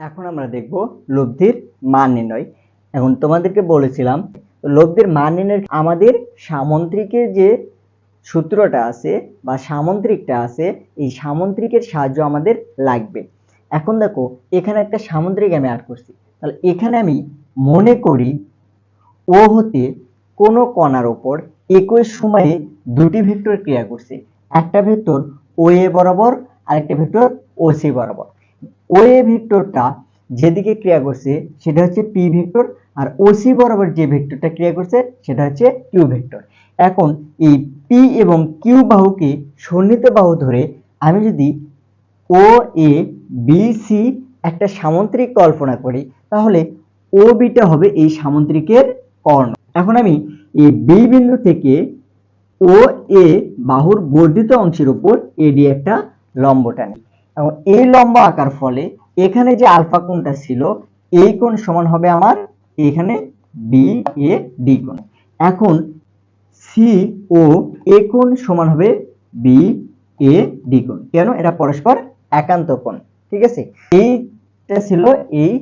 এখন আমরা দেখব লব্ধির মান নির্ণয়। এখন তোমাদেরকে বলেছিলাম, লব্ধির মান নির্ণয় আমাদের সামন্ত্রিকের যে সূত্রটা আছে বা সামন্ত্রিকটা আছে, এই সামন্ত্রিকের সাহায্য আমাদের লাগবে। এখন দেখো, এখানে একটা সামন্ত্রিক আমি অ্যাড করছি। তাহলে এখানে আমি মনে করি, ও হতে কোনো কণার ওপর একই সময়ে দুটি ভেক্টর ক্রিয়া করছে। একটা ভেক্টর ও এ বরাবর, আরেকটা ভেক্টর ও সি বরাবর। ও এ ভেক্টরটা যেদিকে ক্রিয়া করছে, সেটা হচ্ছে পি ভেক্টর আর ওসি বরাবর যে ভেক্টরটা ক্রিয়া করছে, সেটা হচ্ছে কিউ ভেক্টর এখন এই পি এবং কিউ বাহুকে সন্নিহিত বাহু ধরে আমি যদি ও এ বি সি একটা সামন্ত্রিক কল্পনা করি, তাহলে ও বিটা হবে এই সামন্ত্রিকের কর্ণ। এখন আমি এই বি বিন্দু থেকে ও এ বাহুর বর্ধিত অংশের উপর এডি একটা লম্ব টানি। এবং এই লম্ব আঁকার ফলে এখানে যে আলফা কোণটা ছিল, এই কোণ সমান হবে আমার এখানে বি এ ডি কোণ। এখন সি ও এ কোণ সমান হবে বি এ ডি কোণ। কেন? এরা পরস্পর একান্ত কোণ, ঠিক আছে? এইটা ছিল এই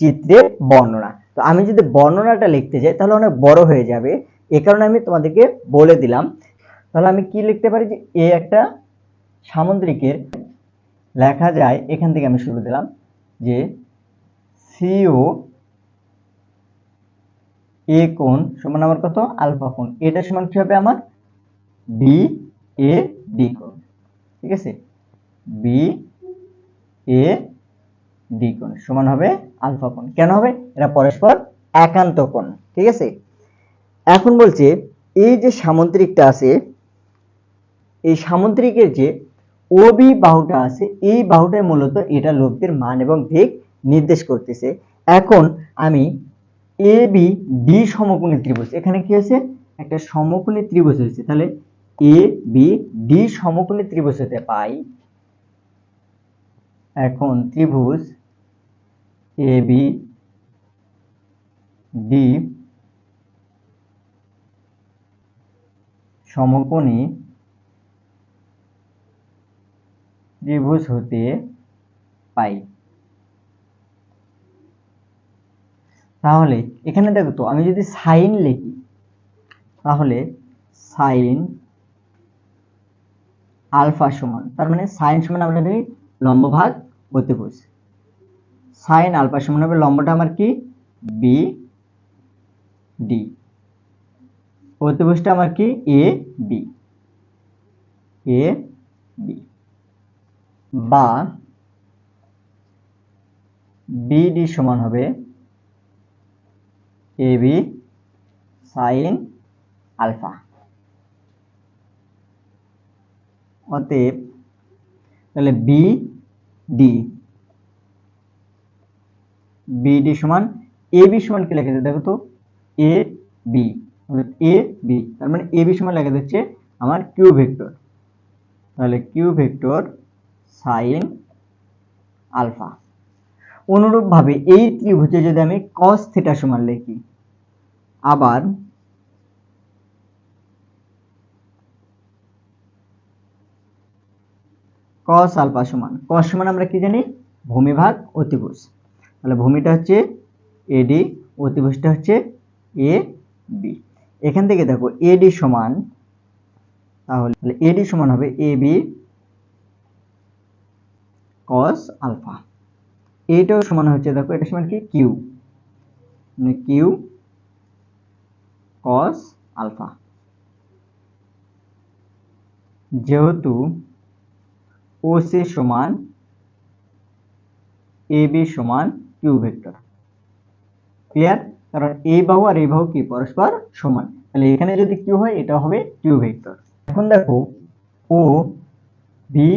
চিত্রের বর্ণনা। তো আমি যদি বর্ণনাটা লিখতে যাই, তাহলে অনেক বড় হয়ে যাবে। এ কারণে আমি তোমাদেরকে বলে দিলাম। তাহলে আমি কি লিখতে পারি? যে এ একটা সামুদ্রিকের লেখা যায়, এখান থেকে আমি শুরু দিলাম, যে সিও এ কোণ সমান আমার কত? আলফা কোণ। এটা সমান কি হবে আমার? বি এ ডি কোণ। ঠিক আছে? বি এ ডি কোণ সমান হবে আলফা কোণ। কেন হবে? এরা পরস্পর একান্ত কোণ। ঠিক আছে? এখন বলছে, এই যে সামুদ্রিকটা আছে, এই সামুদ্রিকের যে ওবি বাহুটা আছে, এই বাহুটাই মূলত এটা লব্ধির মান এবং দিক নির্দেশ করতেছে। এখন আমি এ বি ডি সমকোণী ত্রিভুজ, এখানে কি হয়েছে? একটা সমকোণী ত্রিভুজ হয়েছে। তাহলে এ বি ডি সমকোণী ত্রিভুজ হতে পাই। এখন ত্রিভুজ এ বি ডি সমকোণী ত্রিভুজ হতে পাই। তাহলে, এখানে দেখো তো, আমি যদি সাইন লিখি, তাহলে সাইন আলফা সমান, তার মানে সাইন সমান আমরা ধরি লম্ব ভাগ অতিভুজ সাইন আলফা সমান হবে লম্বটা আমার কি? বি ডি অতিভুজটা আমার কি? এ বি এ বি বা বিডি সমান হবে এ বি সাইন আলফা অতএব তাহলে বি ডি বিডি সমান এ বি সমান কি লেখা যায়? দেখো তো এ বি এ বি তার মানে এ বি সমান লেখা যাচ্ছে আমার কিউ ভেক্টর তাহলে কিউ ভেক্টর সাইন আলফা। অনুরূপভাবে এই ত্রিভুজে যদি আমি কস থিটা সমান লিখি, আবার কস আলফা সমান কস সমান আমরা কি জানি? ভূমিভাগ অতিভুজ। তাহলে ভূমিটা হচ্ছে এডি অতিভুজটা হচ্ছে এ বি এখান থেকে দেখো এডি সমান, তাহলে এডি সমান হবে এ বি কস আলফা এইটাও সমান হচ্ছে, দেখো এটা সমান কি? কিউ কিউ কস আলফা যেহেতু ও সমান এ বি সমান কিউ ভেক্টর। ক্লিয়ার কারণ এই বাহু আর এই বাহু কি? পরস্পর সমান। তাহলে এখানে যদি কিউ হয়, এটা হবে কিউ ভেক্টর। এখন দেখো ও বি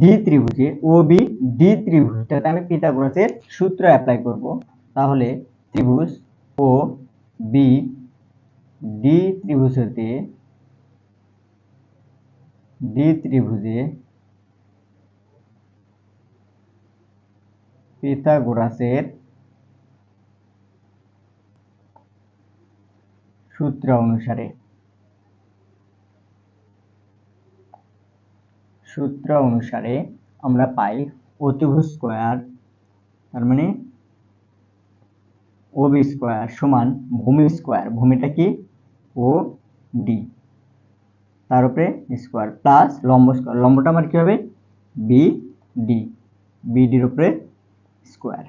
ডি ত্রিভুজে ও বি ডি ত্রিভুজটাতে আমি পিথাগোরাসের সূত্র অ্যাপ্লাই করব। তাহলে ত্রিভুজ ও বি ডি ত্রিভুজ হতে ডি ত্রিভুজে পিথাগোরাসের সূত্র অনুসারে। সূত্র অনুসারে আমরা পাই অতিভুজ স্কোয়ার, তার মানে ও বি স্কোয়ার সমান ভূমি স্কোয়ার। ভূমিটা কি? O D. তার উপরে স্কোয়ার প্লাস লম্ব স্কোয়ার। লম্বটা আমার কি হবে? B D. বিডির উপরে স্কোয়ার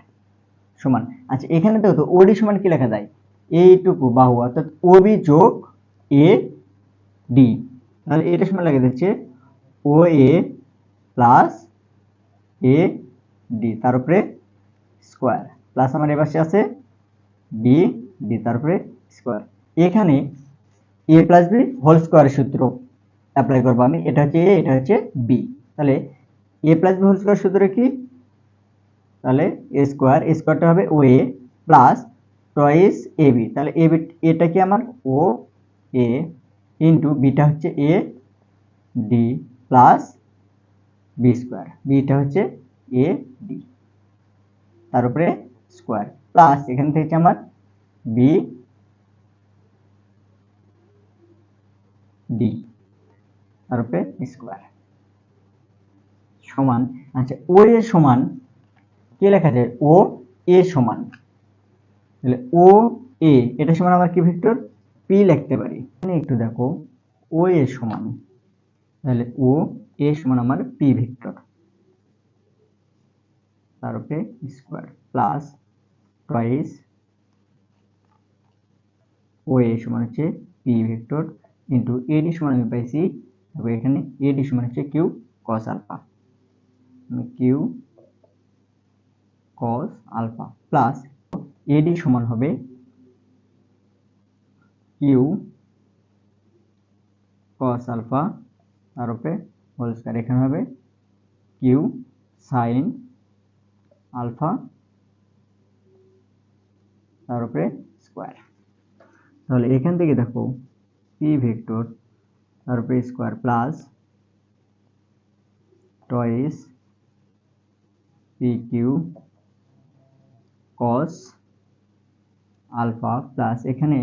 সমান। আচ্ছা এখানে দেখো তো ওডি সমান কি লেখা যায়? এইটুকু বাহু অর্থাৎ ওবি যোগ এ ডি। তাহলে এটা সমান লেগে যাচ্ছে ও এ প্লাস এ ডি তার উপরে স্কোয়ার প্লাস আমার এপাশে আছে বি ডি তার উপরে স্কোয়ার এখানে এ প্লাস বি হোল স্কোয়ারের সূত্র অ্যাপ্লাই করব আমি। এটা হচ্ছে এ এটা হচ্ছে বি তাহলে A plus B whole square সূত্র কি? তাহলে এ স্কোয়ার এ স্কোয়ারটা হবে ও A plus twice A B তাহলে এ বি এটা কি আমার? ও এ ইন্টু বিটা হচ্ছে A D plus B square beta হচ্ছে এ ডি তার উপরে স্কোয়ার প্লাস এখান থেকে আমার বি ডি তার উপরে স্কোয়ার সমান আচ্ছা ও এ সমান কি লেখা যায়? ও এ সমান। তাহলে ও এ এটা সমান আমার কি, ভেক্টর? পি লিখতে পারি। এখানে একটু দেখো ও এ সমান। তাহলে ও এ সমান আমার পি ভেক্টর। তার উপরে square plus twice O A সমান হচ্ছে পি ভেক্টর ইন্টু এডি সমান আমি পাইছি তবে এখানে এডি সমান হচ্ছে Q cos alpha Q cos alpha plus AD সমান হবে কিউ কস আলফা তার উপরে হোল স্কয়ার এখানে হবে কিউ সাইন আলফা তার উপরে স্কোয়ার তাহলে এখান থেকে দেখো পি ভেক্টর তার উপরে square plus twice P Q cos alpha plus এখানে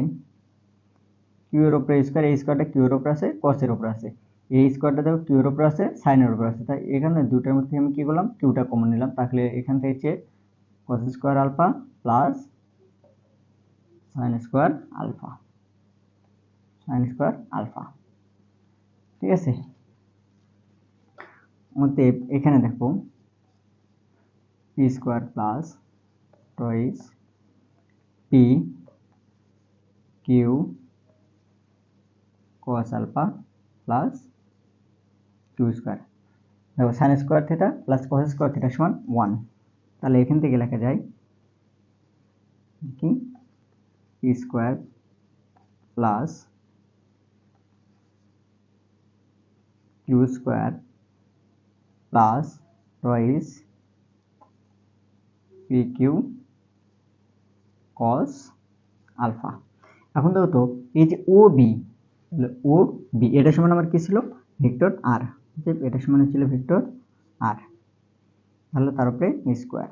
কিউ এর উপরে স্কোয়ার এই স্কোয়ারটা কিউ এর উপরে আছে কসের উপরে আছে। এই স্কোয়ারটা দেখো কিউর উপরে আছে সাইনের উপরে আছে। তাই এখানে দুটার মধ্যে আমি কি করলাম? কিউটা কমন নিলাম। তাহলে এখান থেকে হচ্ছে cos square alpha plus sine square alpha sine square alpha ঠিক আছে? অতএব এখানে দেখো P square plus twice P Q cos alpha plus Q square দেখো sine square theta plus cos square theta সমান ওয়ান তাহলে এখান থেকে লেখা যায় কি? P square plus Q square plus twice P Q cos alpha এখন দেখো তো এই যে ও বি ও বি এটা সমান আমার কি ছিল? ভেক্টর আর এটা সমান ছিল ভেক্টর আর তাহলে তার উপরে স্কোয়ার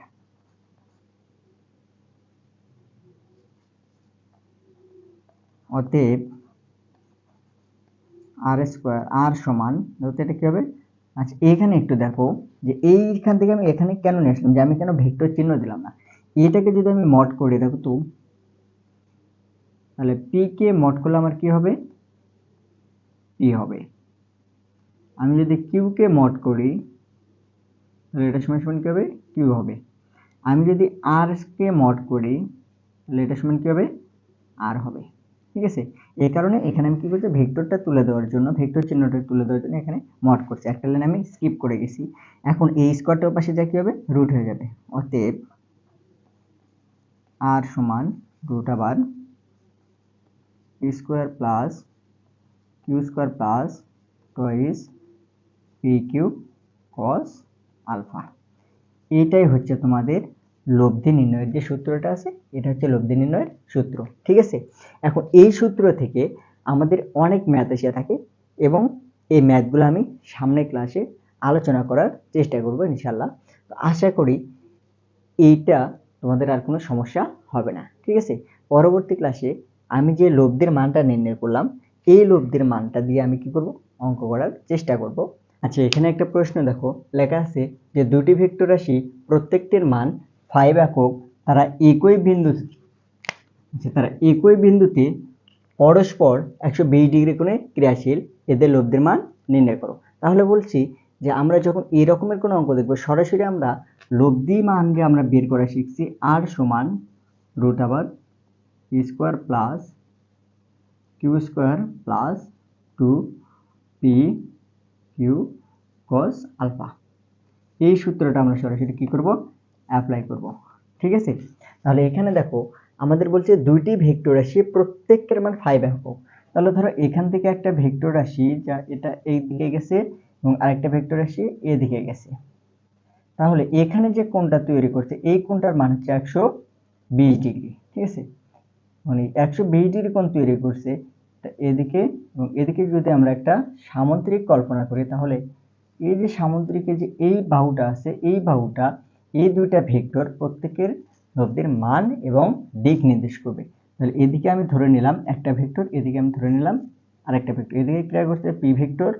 অতএব আর স্কোয়ার আর সমান ধরতে এটা কি হবে? আচ্ছা এখানে একটু দেখো যে এইখান থেকে আমি এখানে কেন নিয়ে আসলাম? যে আমি কেন ভেক্টর চিহ্ন দিলাম না? এটাকে যদি আমি মড করি দেখো তো, তাহলে পি কে মড করলে আমার কি হবে? পি হবে। আমি যদি কিউকে মড করি, তাহলে এটা সমান সমান কী হবে? কিউ হবে। আমি যদি আর কে মড করি, তাহলে এটা সমান কী হবে? আর হবে। ঠিক আছে? এই কারণে এখানে আমি কী করছি? ভেক্টরটা তুলে দেওয়ার জন্য, ভেক্টর চিহ্নটা তুলে দেওয়ার জন্য এখানে মড করছি। একটা লাইন আমি স্কিপ করে গেছি। এখন এই স্কোয়ারটার পাশে যা কী হবে? রুট হয়ে যাবে। অতএব আর সমান রুট আবার square plus Q square plus twice P Q cos alpha এটাই হচ্ছে তোমাদের লব্ধি নির্ণয়ের যে সূত্রটা আছে, এটা হচ্ছে লব্ধি নির্ণয়ের সূত্র, ঠিক আছে? এখন এই সূত্র থেকে আমাদের অনেক ম্যাথ এসে থাকে এবং এই ম্যাথগুলো আমি সামনের ক্লাসে আলোচনা করার চেষ্টা করব ইনশাল্লাহ তো আশা করি এইটা তোমাদের আর কোনো সমস্যা হবে না, ঠিক আছে? পরবর্তী ক্লাসে আমি যে লব্ধির মানটা নির্ণয় করলাম, এই লব্ধির মানটা দিয়ে আমি কি করব? অঙ্ক করার চেষ্টা করব। আচ্ছা এখানে একটা প্রশ্ন দেখো। লেখা আছে যে দুটি ভেক্টর রাশি প্রত্যেকটির মান ফাইভ একক, তারা একই বিন্দু যে তারা একই বিন্দুতে পরস্পর একশো বিশ ডিগ্রি কোণে ক্রিয়াশীল। এদের লব্ধির মান নির্ণয় করো। তাহলে বলছি যে আমরা যখন এই রকমের কোনো অঙ্ক দেখব, সরাসরি আমরা লব্ধি মানকে আমরা বের করা শিখছি আর সমান রুট আবার square plus Q square plus two P Q cos alpha. এই সূত্রটা আমরা সরাসরি কি করব? অ্যাপ্লাই করব। ঠিক আছে? তাহলে এখানে দেখো, আমাদের বলছে দুইটি ভেক্টর রাশি প্রত্যেকের মান ফাইভ একক। তাহলে ধরো এখান থেকে একটা ভেক্টর রাশি যা এটা এই দিকে গেছে এবং আরেকটা ভেক্টর রাশি এদিকে গেছে। তাহলে এখানে যে কোণটা তৈরি করছে, এই কোণটার মান হচ্ছে একশো বিশ ডিগ্রি। ঠিক আছে? মানে একশো বিশ ডিগ্রি কোণ তৈরি করছে এদিকে এদিকে যদি আমরা একটা সামুদ্রিক কল্পনা করি, তাহলে এই যে সামুদ্রিকের যে এই বাহুটা আছে, এই বাহুটা, এই দুইটা ভেক্টর প্রত্যেকের লব্ধির মান এবং দিক নির্দেশ করবে। তাহলে এদিকে আমি ধরে নিলাম একটা ভেক্টর, এদিকে আমি ধরে নিলাম আরেকটা ভেক্টর। এদিকে ক্রিয়া করছে পি ভেক্টর,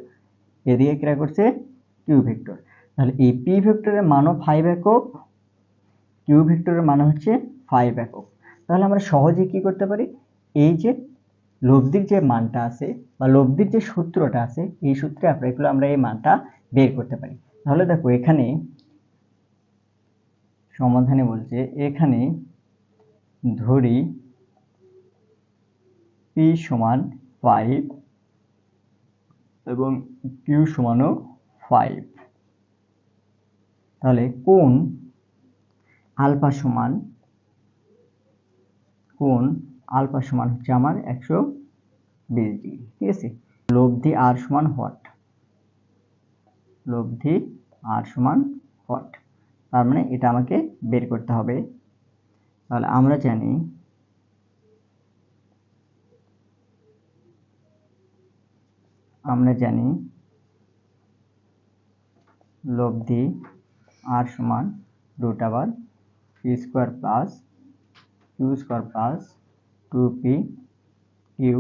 এদিকে ক্রিয়া করছে কিউ ভেক্টর। তাহলে এই পি ভেক্টরের মানও ফাইভ একক, কিউ ভেক্টরের মান হচ্ছে ফাইভ একক। তাহলে আমরা সহজে কি করতে পারি? এই যে লব্ধির যে মানটা আছে বা লব্ধির যে সূত্রটা আছে, এই সূত্রে আমরা এগুলো আমরা এই মানটা বের করতে পারি। তাহলে দেখো এখানে সমাধানে বলছে, এখানে ধরি পি সমান ফাইভ এবং কিউ সমানও ফাইভ তাহলে কোন আলফা সমান কোন আলফা সমান হচ্ছে আমার একশো বিশ ডিগ্রি, ঠিক আছে? লব্ধি আর সমান হোয়াট? লব্ধি আর সমান হোয়াট? তার মানে এটা আমাকে বের করতে হবে। তাহলে আমরা জানি আমরা জানি লব্ধি আর সমান রুট আবার square plus Q square plus P Q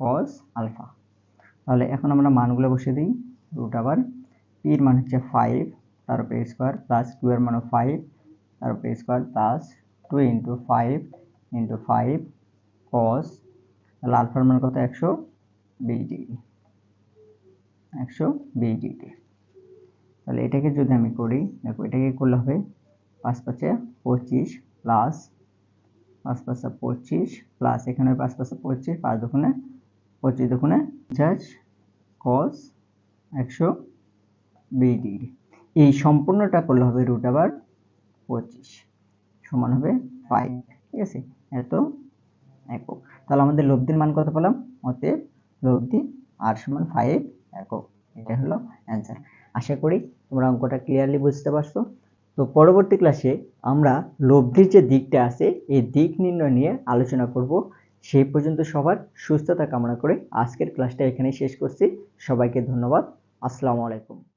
cos alpha তাহলে এখন আমরা মানগুলো বসিয়ে দিই। রুট আবার পির মান হচ্ছে ফাইভ তার উপরে স্কোয়ার প্লাস কিউ এর মান ফাইভ তার উপরে square plus two into five into five cos তাহলে আলফার মান কত? একশো বিশ ডিগ্রি। একশো বিশ ডিগ্রি। তাহলে এটাকে যদি আমি করি, দেখো এটাকে করলে হবে পাঁচ পাঁচে পঁচিশ প্লাস পাঁচ পাঁচে পঁচিশ প্লাস এখানে পাঁচ পাঁচে পঁচিশ, পাঁচ দুগুণে পঁচিশ দুগুণে পঞ্চাশ কস একশো বিশ ডিগ্রি এই সম্পূর্ণটা করলে হবে রুট আবার পঁচিশ সমান হবে ফাইভ ঠিক আছে? এত একক। তাহলে আমাদের লব্ধির মান কত পেলাম? অতএব লব্ধি আর সমান ফাইভ একক। এটা হলো অ্যান্সার আশা করি তোমরা অঙ্কটা ক্লিয়ারলি বুঝতে পারছ। তো পরবর্তী ক্লাসে আমরা লব্ধির যে দিকটা আছে, এই দিক নির্ণয় নিয়ে আলোচনা করব। সেই পর্যন্ত সবার সুস্থতা কামনা করে আজকের ক্লাসটা এখানেই শেষ করছি। সবাইকে ধন্যবাদ। আসসালামু আলাইকুম।